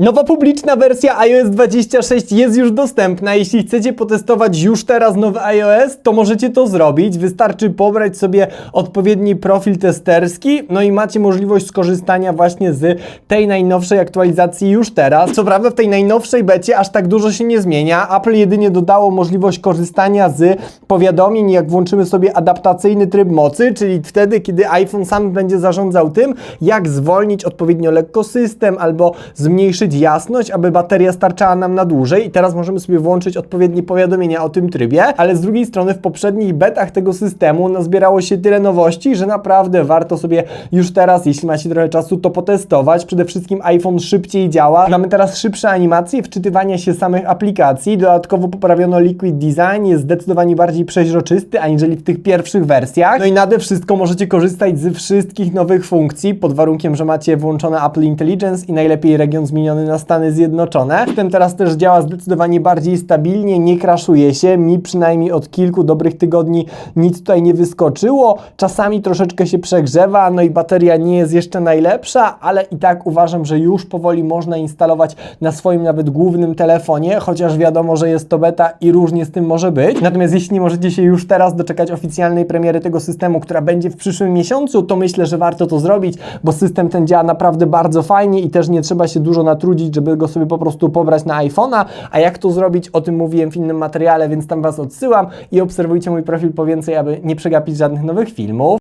Nowa publiczna wersja iOS 26 jest już dostępna. Jeśli chcecie potestować już teraz nowy iOS, to możecie to zrobić. Wystarczy pobrać sobie odpowiedni profil testerski, no i macie możliwość skorzystania właśnie z tej najnowszej aktualizacji już teraz. Co prawda w tej najnowszej becie aż tak dużo się nie zmienia. Apple jedynie dodało możliwość korzystania z powiadomień, jak włączymy sobie adaptacyjny tryb mocy, czyli wtedy, kiedy iPhone sam będzie zarządzał tym, jak zwolnić odpowiednio lekko system albo zmniejszyć jasność, aby bateria starczała nam na dłużej i teraz możemy sobie włączyć odpowiednie powiadomienia o tym trybie, ale z drugiej strony w poprzednich betach tego systemu nazbierało się tyle nowości, że naprawdę warto sobie już teraz, jeśli macie trochę czasu, to potestować. Przede wszystkim iPhone szybciej działa. Mamy teraz szybsze animacje wczytywania się samych aplikacji. Dodatkowo poprawiono Liquid Design, jest zdecydowanie bardziej przeźroczysty aniżeli w tych pierwszych wersjach. No i nade wszystko możecie korzystać z wszystkich nowych funkcji pod warunkiem, że macie włączone Apple Intelligence i najlepiej region zmieniony na Stany Zjednoczone. System teraz też działa zdecydowanie bardziej stabilnie, nie kraszuje się. Mi przynajmniej od kilku dobrych tygodni nic tutaj nie wyskoczyło. Czasami troszeczkę się przegrzewa, no i bateria nie jest jeszcze najlepsza, ale i tak uważam, że już powoli można instalować na swoim nawet głównym telefonie, chociaż wiadomo, że jest to beta i różnie z tym może być. Natomiast jeśli nie możecie się już teraz doczekać oficjalnej premiery tego systemu, która będzie w przyszłym miesiącu, to myślę, że warto to zrobić, bo system ten działa naprawdę bardzo fajnie i też nie trzeba się dużo natrudzić, żeby go sobie po prostu pobrać na iPhone'a. A jak to zrobić, o tym mówiłem w innym materiale, więc tam Was odsyłam i obserwujcie mój profil po więcej, aby nie przegapić żadnych nowych filmów.